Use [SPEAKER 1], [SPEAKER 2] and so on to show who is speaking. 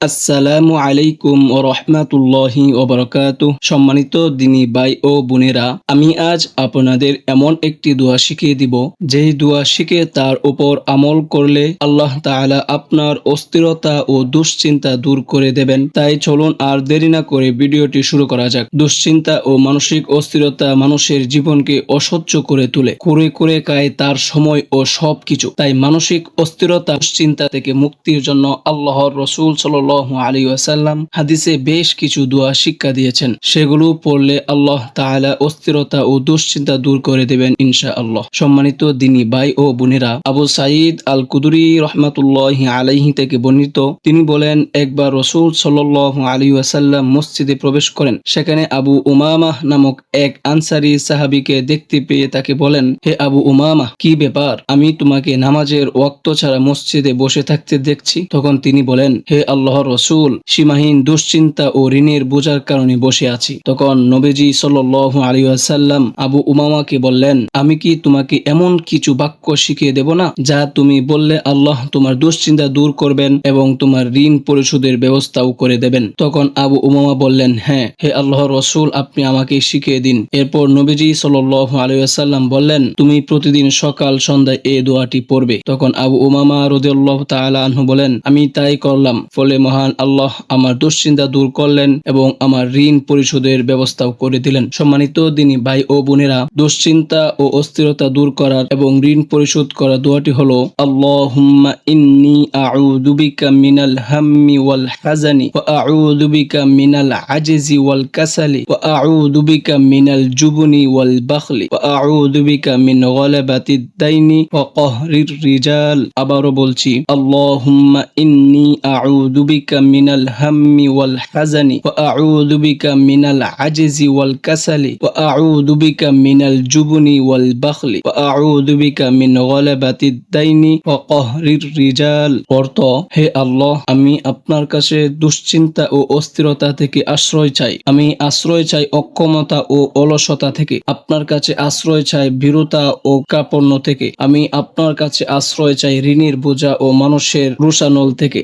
[SPEAKER 1] আসসালামু আলাইকুম ও রহমাতুল্লাহি ওবরকাত সম্মানিত দিনী ভাই ও বোনেরা, আমি আজ আপনাদের এমন একটি দোয়া শিখিয়ে দিব, যেই দোয়া শিখে তার উপর আমল করলে আল্লাহ তাআলা আপনার অস্থিরতা ও দুশ্চিন্তা দূর করে দেবেন। তাই চলুন আর দেরি না করে ভিডিওটি শুরু করা যাক। দুশ্চিন্তা ও মানসিক অস্থিরতা মানুষের জীবনকে অসহ্য করে তোলে। করে করে খায় তার সময় ও সবকিছু। তাই মানসিক অস্থিরতা দুশ্চিন্তা থেকে মুক্তির জন্য আল্লাহর রসুল সাল্লাল্লাহু আলী ওয়াসাল্লাম হাদিসে বেশ কিছু দোয়া শিক্ষা দিয়েছেন। সেগুলো পড়লে আল্লাহ তাআলা অস্থিরতা ও দুশ্চিন্তা দূর করে দেবেন ইনশা আল্লাহ সম্মানিত দিনী ভাই ও বোনেরা, আবু সাঈদ আল কুদুরি রহমাতুল্লাহ আলাইহি থেকে বর্ণিত, তিনি বলেন, একবার রসুল সাল্লাল্লাহু আলী ওয়াসাল্লাম মসজিদে প্রবেশ করেন, সেখানে আবু উমামাহ নামক এক আনসারি সাহাবিকে দেখতে পেয়ে তাকে বলেন, হে আবু উমামা, কি ব্যাপার? আমি তোমাকে নামাজের ওয়াক্ত ছাড়া মসজিদে বসে থাকতে দেখছি। তখন তিনি বলেন, হে আল্লাহর রসুল সীমাহীন দুশ্চিন্তা ও ঋণের বোঝার কারণে বসে আছি। তখন নবীজি সাল্লাল্লাহু আলাইহি ওয়াসাল্লাম আবু উমামাকে বললেন, আমি কি তোমাকে এমন কিছু বাক্য শিখিয়ে দেব না, যা তুমি বললে আল্লাহ তোমার দুশ্চিন্তা দূর করবেন এবং তোমার ঋণ পরিশোধের ব্যবস্থাও করে দেবেন? তখন আবু উমামা বললেন হ্যাঁ হে আল্লাহর রসুল, আপনি আমাকে শিখিয়ে দিন। এরপর নবীজি সাল্লাল্লাহু আলাইহি ওয়াসাল্লাম বললেন, তুমি প্রতিদিন সকাল সন্ধ্যায় এই দোয়াটি পড়বে। তখন আবু উমামা রাদিয়াল্লাহু তাআলা আনহু বলেন, আমি তাই করলাম, ফলে মহান আল্লাহ আমার দুশ্চিন্তা দূর করলেন এবং আমার ঋণ পরিশোধের ব্যবস্থাও করে দিলেন। সম্মানিত দিনী ভাই ও বোনেরা, দুশ্চিন্তা ও অস্থিরতা দূর করার এবং ঋণ পরিশোধ করার দোয়াটি হলো বিকা মিনাল ওয়াল হাজানি মিনাল আজিজি ওয়াল কাসালি মিনাল ওয়াল বাখলি বলছি, আল্লাহুম্মা ইন্নি বিকা মিনাল হাম্মি ওয়াল হাজানি ওয়া আউযু বিকা মিনাল আজিজি ওয়াল কাসালি ওয়া আউযু বিকা মিনাল জুবনি ওয়াল বাখলি ওয়া আউযু বিকা মিন গলাবাতিদ দাইনি ওয়া কহরির রিজাল অর্থ, হে আল্লাহ, আমি আপনার কাছে দুশ্চিন্তা ও অস্থিরতা থেকে আশ্রয় চাই। আমি আশ্রয় চাই অক্ষমতা ও অলসতা থেকে। আপনার কাছে আশ্রয় চাই ভীরুতা ও কাপড় থেকে। আমি আপনার কাছে আশ্রয় চাই ঋণের বোঝা ও মানুষের রুষানল থেকে।